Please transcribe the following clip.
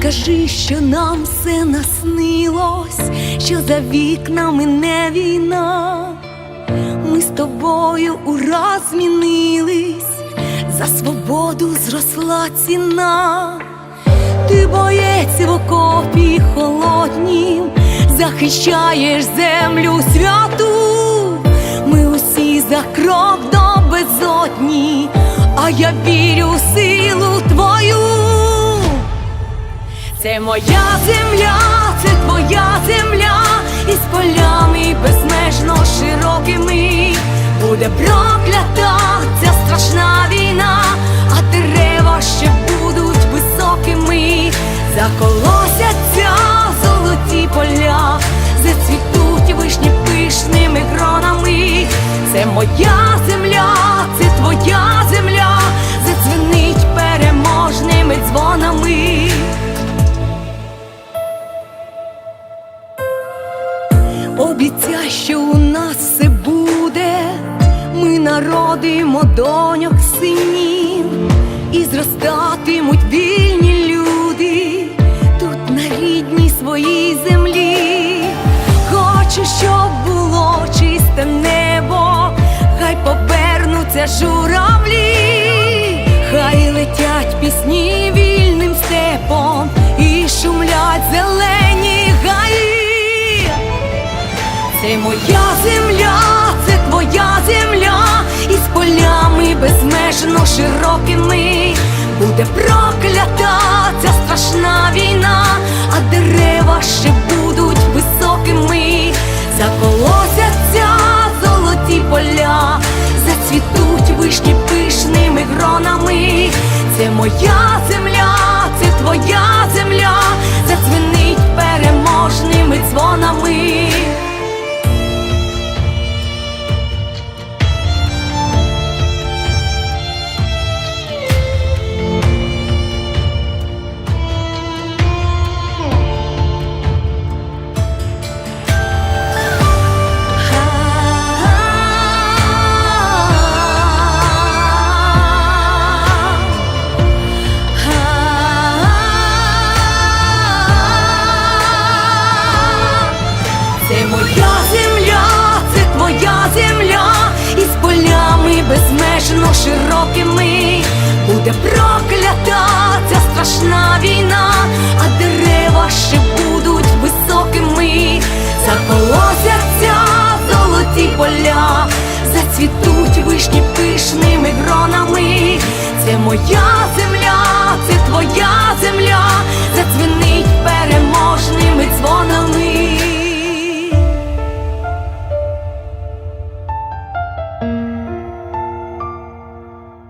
Скажи, що нам все наснилось, що за вікнами не війна. Ми з тобою ураз змінились, за свободу зросла ціна. Ти боєць в окопі холоднім, захищаєш землю святу. Ми усі за крок до безодні, а я вірю в силу твою. Це моя земля, це твоя земля, із полями безмежно широкими. Буде проклята ця страшна доньок синів, і зростатимуть вільні люди тут на рідній своїй землі. Хочу, щоб було чисте небо, хай повернуться журавлі, хай летять пісні вільним степом і шумлять зелені гаї. Це моя земля, безмежно широкими. Буде проклята ця страшна війна, а дерева ще будуть високими. Заколосяться золоті поля, зацвітуть вишні пишними гронами. Це моя земля, Це моя земля, це твоя земля, із полями безмежно широкими. Буде проклята ця страшна війна, а дерева ще будуть високими. Заколосяться золоті поля, зацвітуть вишні пишними гронами. Це моя